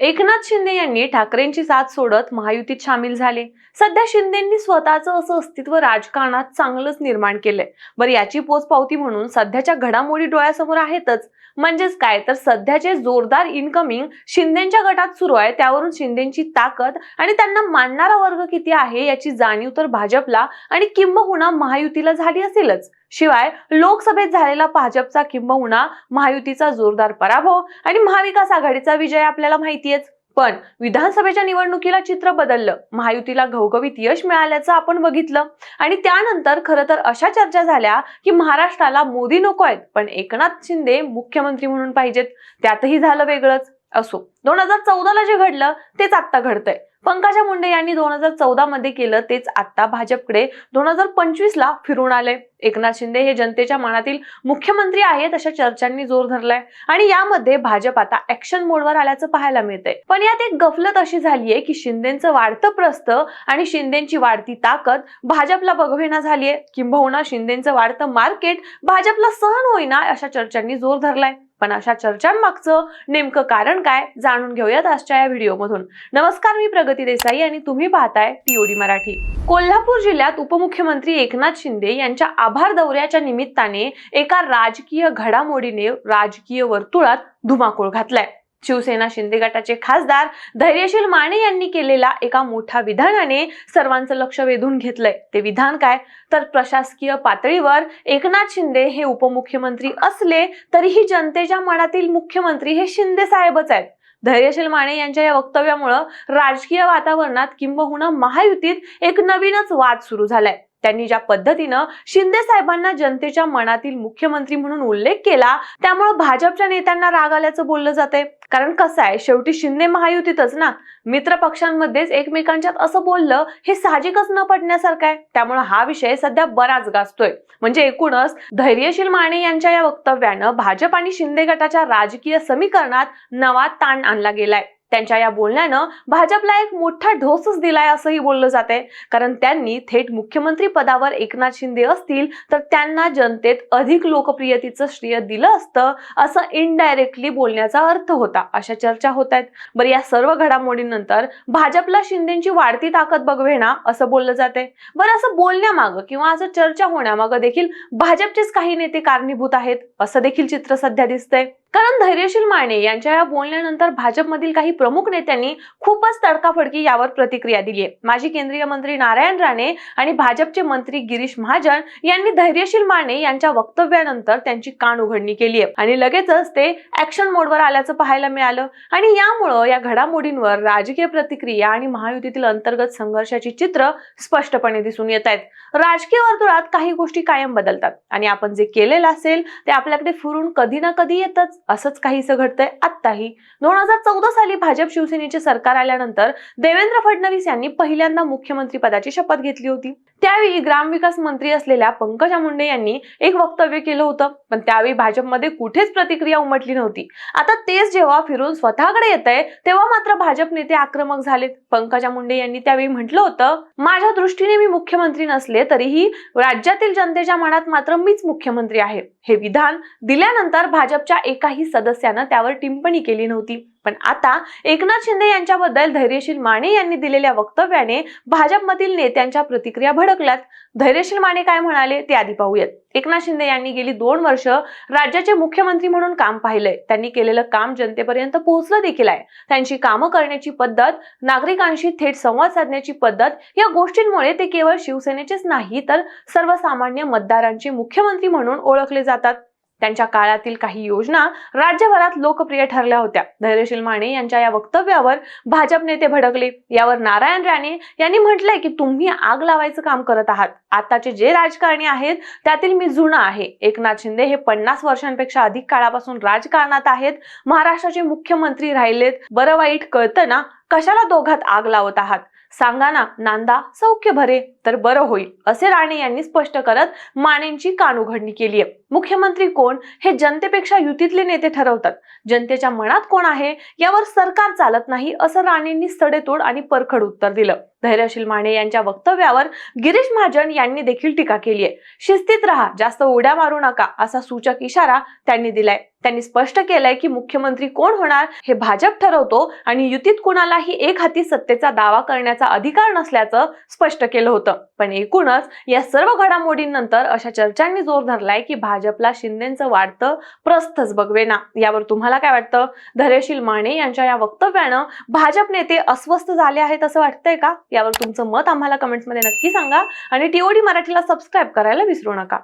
एकनाथ शिंदे यांनी ठाकरेंची साथ सोडत महायुतीत सामील झाले. सध्या शिंदेंनी स्वतःचं असं अस्तित्व राजकारणात चांगलंच निर्माण केलंय. बरं याची पोचपावती म्हणून सध्याच्या घडामोडी डोळ्यासमोर आहेतच. म्हणजेच काय? तर सध्याचे जोरदार इनकमिंग शिंदेच्या गटात सुरू आहे. त्यावरून शिंदेची ताकद आणि त्यांना मानणारा वर्ग किती आहे याची जाणीव तर भाजपला आणि किंबहुना महायुतीला झाली असेलच. शिवाय लोकसभेत झालेला भाजपचा किंबहुना महायुतीचा जोरदार पराभव आणि महाविकास आघाडीचा विजय आपल्याला माहितीयेच. पण विधानसभेच्या निवडणुकीला चित्र बदललं महायुतीला घवघवीत यश मिळाल्याचं आपण बघितलं. आणि त्यानंतर खरं तर अशा चर्चा झाल्या की महाराष्ट्राला मोदी नको आहेत पण एकनाथ शिंदे मुख्यमंत्री म्हणून पाहिजेत. त्यातही झालं वेगळंच. असो दोन हजार चौदाला जे घडलं तेच आत्ता घडतंय. पंकजा मुंडे यांनी दोन हजार चौदा मध्ये केलं तेच आता भाजपकडे. दोन हजार पंचवीस ला फिरून आले. एकनाथ शिंदे हे जनतेच्या मनातील मुख्यमंत्री आहेत अशा चर्चांनी जोर धरलाय. आणि यामध्ये भाजप आता ऍक्शन मोडवर आल्याचं पाहायला मिळतंय. पण यात एक गफलत अशी झालीये की शिंदेचं वाढतं प्रस्त आणि शिंदेची वाढती ताकद भाजपला बघवेना झालीये. किंबहुना शिंदेचं वाढतं मार्केट भाजपला सहन होईना अशा चर्चांनी जोर धरलाय. पण अशा चर्चांमागचं नेमकं कारण काय जाणून घेऊयात आजच्या या व्हिडिओमधून. नमस्कार मी प्रगती. देसाई आणि तुम्ही पाहताय टीओडी मराठी. कोल्हापूर जिल्ह्यात उपमुख्यमंत्री एकनाथ शिंदे यांच्या आभार दौऱ्याच्या निमित्ताने एका राजकीय घडामोडीने राजकीय वर्तुळात धुमाकूळ घातलाय. शिवसेना शिंदे गटाचे खासदार धैर्यशील माने यांनी केलेला एका मोठ्या विधानाने सर्वांचं लक्ष वेधून घेतलंय. ते विधान काय? तर प्रशासकीय पातळीवर एकनाथ शिंदे हे उपमुख्यमंत्री असले तरीही जनतेच्या मनातील मुख्यमंत्री हे शिंदे साहेबच आहेत. धैर्यशील माने यांच्या या वक्तव्यामुळं राजकीय वातावरणात किंबहुना महायुतीत एक नवीनच वाद सुरू झालाय. त्यांनी ज्या पद्धतीनं शिंदे साहेबांना जनतेच्या मनातील मुख्यमंत्री म्हणून उल्लेख केला त्यामुळं भाजपच्या नेत्यांना राग आल्याचं बोललं जाते कारण कसं आहे शेवटी शिंदे महायुतीतच ना मित्र पक्षांमध्येच एकमेकांच्यात असं बोललं हे साहजिकच न पडण्यासारखं आहे. त्यामुळे हा विषय सध्या बराच गाजतोय. म्हणजे एकूणच धैर्यशील माने यांच्या या वक्तव्यानं भाजप आणि शिंदे गटाच्या राजकीय समीकरणात नवा ताण आणला गेलाय. त्यांच्या या बोलण्यानं भाजपला एक मोठा ढोसच दिलाय असंही बोललं जाते कारण त्यांनी थेट मुख्यमंत्री पदावर एकनाथ शिंदे असतील तर त्यांना जनतेत अधिक लोकप्रियतेचं श्रेय दिलं असतं असं इनडायरेक्टली बोलण्याचा अर्थ होता अशा चर्चा होत आहेत. बरं या सर्व घडामोडींनंतर भाजपला शिंदेची वाढती ताकद बघवेना असं बोललं जाते बरं असं बोलण्यामागं किंवा असं चर्चा होण्यामागं देखील भाजपचेच काही नेते कारणीभूत आहेत असं देखील चित्र सध्या दिसतंय. कारण धैर्यशील माने यांच्या या बोलण्यानंतर भाजपमधील काही प्रमुख नेत्यांनी खूपच तडकाफडकी यावर प्रतिक्रिया दिली आहे. माजी केंद्रीय मंत्री नारायण राणे आणि भाजपचे मंत्री गिरीश महाजन यांनी धैर्यशील माने यांच्या वक्तव्यानंतर त्यांची कान उघडणी केली आहे. आणि लगेचच ते ऍक्शन मोडवर आल्याचं पाहायला मिळालं. आणि यामुळं या घडामोडींवर राजकीय प्रतिक्रिया आणि महायुतीतील अंतर्गत संघर्षाची चित्र स्पष्टपणे दिसून येत आहेत. राजकीय वर्तुळात काही गोष्टी कायम बदलतात. आणि आपण जे केलेलं असेल ते आपल्याकडे फिरून कधी ना कधी येतच. असंच काहीसं घडतंय. आत्ताही दोन हजार चौदा साली भाजप शिवसेनेचे सरकार आल्यानंतर देवेंद्र फडणवीस यांनी पहिल्यांदा मुख्यमंत्री पदाची शपथ घेतली होती. त्यावेळी ग्रामविकास मंत्री असलेल्या पंकजा मुंडे यांनी एक वक्तव्य केलं होतं पण त्यावेळी भाजपमध्ये कुठेच प्रतिक्रिया उमटली नव्हती. आता तेच जेव्हा फिरून स्वतःकडे येत आहे तेव्हा मात्र भाजप नेते आक्रमक झालेत. पंकजा मुंडे यांनी त्यावेळी म्हटलं होतं माझ्या दृष्टीने मी मुख्यमंत्री नसले तरीही राज्यातील जनतेच्या मनात मात्र मीच मुख्यमंत्री आहे. हे विधान दिल्यानंतर भाजपच्या एकाही सदस्यानं त्यावर टिप्पणी केली नव्हती. पण आता एकनाथ शिंदे यांच्याबद्दल धैर्यशील माने यांनी दिलेल्या वक्तव्याने भाजपमधील नेत्यांच्या प्रतिक्रिया भडकल्यात. धैर्यशील माने काय म्हणाले ते आधी पाहूयात. एकनाथ शिंदे यांनी गेली दोन वर्ष राज्याचे मुख्यमंत्री म्हणून काम पाहिलंय. त्यांनी केलेलं काम जनतेपर्यंत पोहोचलं देखील आहे. त्यांची कामं करण्याची पद्धत नागरिकांशी थेट संवाद साधण्याची पद्धत या गोष्टींमुळे ते केवळ शिवसेनेचेच नाही तर सर्वसामान्य मतदारांचे मुख्यमंत्री म्हणून ओळखले जातात. त्यांच्या काळातील काही योजना राज्यभरात लोकप्रिय ठरल्या होत्या. धैर्यशील माने यांच्या या वक्तव्यावर भाजप नेते भडकले. यावर नारायण राणे यांनी म्हटलंय की तुम्ही आग लावायचं काम करत आहात. आताचे जे राजकारणी आहेत त्यातील मी जुना आहे. एकनाथ शिंदे हे पन्नास वर्षांपेक्षा अधिक काळापासून राजकारणात आहेत. महाराष्ट्राचे मुख्यमंत्री राहिलेत. बरं वाईट कळतं ना कशाला दोघात आग लावत आहात? सांगा ना नांदा सौख्य भरे तर बरं होईल असे राणे यांनी स्पष्ट करत मानेंची कान उघडणी केली आहे मुख्यमंत्री कोण? हे जनतेपेक्षा युतीतले नेते ठरवतात. जनतेच्या मनात कोण आहे? यावर सरकार चालत नाही असं राणेंनी सडेतोड आणि परखड उत्तर दिलं. धैर्यशील माने यांच्या वक्तव्यावर गिरीश महाजन यांनी देखील टीका केली आहे शिस्तीत राहा जास्त उड्या मारू नका असा सूचक इशारा त्यांनी दिलाय. त्यांनी स्पष्ट केलंय की मुख्यमंत्री कोण होणार हे भाजप ठरवतो आणि युतीत कुणालाही एक हाती सत्तेचा दावा करण्याचा अधिकार नसल्याचं स्पष्ट केलं होतं. पण एकूणच या सर्व घडामोडींनंतर अशा चर्चांनी जोर धरलाय की भाजपला शिंदेचं वाढतं प्रस्थच बघवेना. यावर तुम्हाला काय वाटतं? धैर्यशील माने यांच्या या वक्तव्यानं भाजप नेते अस्वस्थ झाले आहेत असं वाटतंय का? यावर तुमचं मत आम्हाला कमेंट्समध्ये नक्की सांगा आणि टीओडी मराठीला सबस्क्राईब करायला विसरू नका.